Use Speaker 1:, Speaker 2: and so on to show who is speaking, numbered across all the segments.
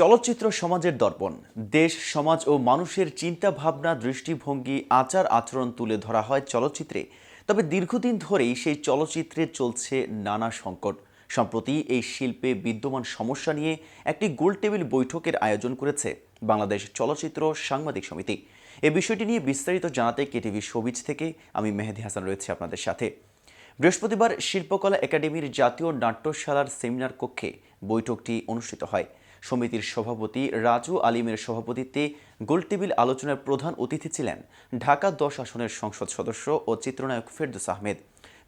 Speaker 1: চলচ্চিত্র সমাজের দর্পণ। দেশ, সমাজ ও মানুষের চিন্তা ভাবনা দৃষ্টিভঙ্গি, আচার আচরণ তুলে ধরা হয় চলচ্চিত্রে। তবে দীর্ঘদিন ধরেই সেই চলচ্চিত্রে চলছে নানা সংকট। সম্প্রতি এই শিল্পে বিদ্যমান সমস্যা নিয়ে একটি গোলটেবিল বৈঠকের আয়োজন করেছে বাংলাদেশ চলচ্চিত্র সাংবাদিক সমিতি। এ বিষয়টি নিয়ে বিস্তারিত জানাতে কেটিভি সবিজ থেকে আমি মেহেদি হাসান রয়েছে আপনাদের সাথে। বৃহস্পতিবার শিল্পকলা একাডেমির জাতীয় নাট্যশালার সেমিনার কক্ষে বৈঠকটি অনুষ্ঠিত হয়। সমিতির সভাপতি রাজু আলিমের সভাপতিত্বে গোলটেবিল আলোচনার প্রধান অতিথি ছিলেন ঢাকা দশ আসনের সংসদ সদস্য ও চিত্রনায়ক ফেরদুস আহমেদ।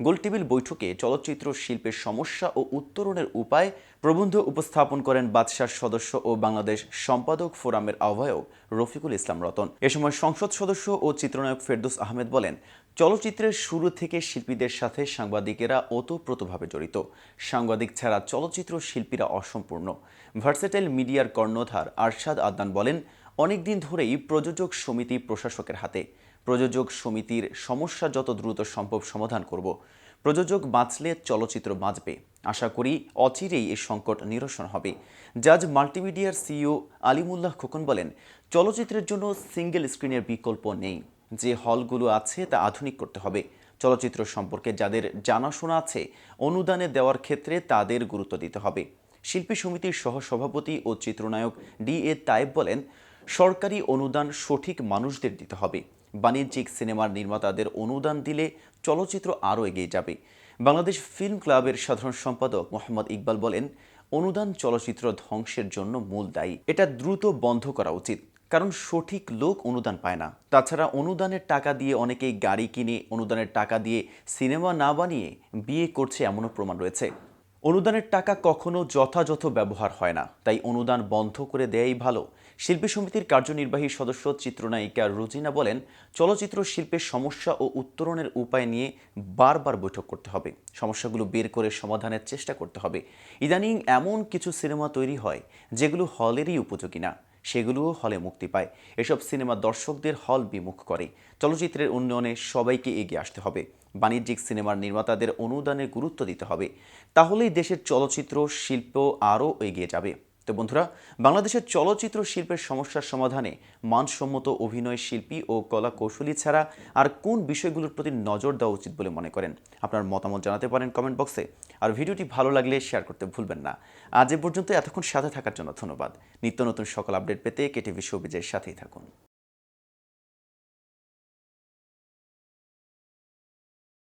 Speaker 1: গোলটেবিল বৈঠকে চলচ্চিত্র শিল্পের সমস্যা ও উত্তরণের উপায় প্রবন্ধ উপস্থাপন করেন বাদশার সদস্য ও বাংলাদেশ সম্পাদক ফোরামের আহ্বায়ক রফিকুল ইসলাম রতন। এ সময় সংসদ সদস্য ও চিত্রনায়ক ফেরদৌস আহমেদ বলেন, চলচ্চিত্রের শুরু থেকে শিল্পীদের সাথে সাংবাদিকেরা ওতপ্রোতভাবে জড়িত। সাংবাদিক ছাড়া চলচ্চিত্র শিল্পীরা অসম্পূর্ণ। ভার্সেটাইল মিডিয়ার কর্ণধার আরশাদ আদনান বলেন অনেকদিন ধরেই প্রযোজক সমিতি প্রশাসকের হাতে। প্রযোজক সমিতির সমস্যা যত দ্রুত সম্ভব সমাধান করব। প্রযোজক বাঁচলে চলচ্চিত্র বাঁচবে। আশা করি অচিরেই এই সংকট নিরসন হবে। জাজ মাল্টিমিডিয়ার সিইও আলিমুল্লাহ খোকন বলেন, চলচ্চিত্রের জন্য সিঙ্গেল স্ক্রিনের বিকল্প নেই। যে হলগুলো আছে তা আধুনিক করতে হবে। চলচ্চিত্র সম্পর্কে যাদের জানাশোনা আছে, অনুদানে দেওয়ার ক্ষেত্রে তাদের গুরুত্ব দিতে হবে। শিল্পী সমিতির সহসভাপতি ও চিত্রনায়ক ডি এ তায়েব বলেন সরকারি অনুদান সঠিক মানুষদের দিতে হবে। বাণিজ্যিক সিনেমার নির্মাতাদের অনুদান দিলে চলচ্চিত্র আরও এগিয়ে যাবে। বাংলাদেশ ফিল্ম ক্লাবের সাধারণ সম্পাদক মোহাম্মদ ইকবাল বলেন, অনুদান চলচ্চিত্র ধ্বংসের জন্য মূল দায়ী। এটা দ্রুত বন্ধ করা উচিত, কারণ সঠিক লোক অনুদান পায় না। তাছাড়া অনুদানের টাকা দিয়ে অনেকেই গাড়ি কিনে, অনুদানের টাকা দিয়ে সিনেমা না বানিয়ে বিয়ে করছে এমনও প্রমাণ রয়েছে। অনুদানের টাকা কখনো যথাযথ ব্যবহার হয় না, তাই অনুদান বন্ধ করে দেয়াই ভালো। শিল্পী সমিতির কার্যনির্বাহী সদস্য চিত্রনায়িকা রুজিনা বলেন, চলচ্চিত্র শিল্পের সমস্যা ও উত্তরণের উপায় নিয়ে বারবার বৈঠক করতে হবে। সমস্যাগুলো বের করে সমাধানের চেষ্টা করতে হবে। ইদানিং এমন কিছু সিনেমা তৈরি হয়, যেগুলো হলেরই উপযোগী না। সেগুলোও হলে মুক্তি পায়। এসব সিনেমা দর্শকদের হল বিমুখ করে। চলচ্চিত্রের উন্নয়নে সবাইকে এগিয়ে আসতে হবে। বাণিজ্যিক সিনেমার নির্মাতাদের অনুদানের গুরুত্ব দিতে হবে। তাহলেই দেশের চলচ্চিত্র, শিল্প আরও এগিয়ে যাবে। তো বন্ধুরা, বাংলাদেশের চলচ্চিত্র শিল্পের সমস্যার সমাধানে মানসম্মত অভিনয় শিল্পী ও কলা কৌশলী ছাড়া আর কোন বিষয়গুলোর প্রতি নজর দেওয়া উচিত বলে মনে করেন? আপনার মতামত জানাতে পারেন কমেন্ট বক্সে আর ভিডিওটি ভালো লাগলে শেয়ার করতে ভুলবেন না। আজ এ পর্যন্ত এতক্ষণ সাথে থাকার জন্য ধন্যবাদ। নিত্য নতুন সকল আপডেট পেতে কেটিভি শোবিজের সাথেই থাকুন।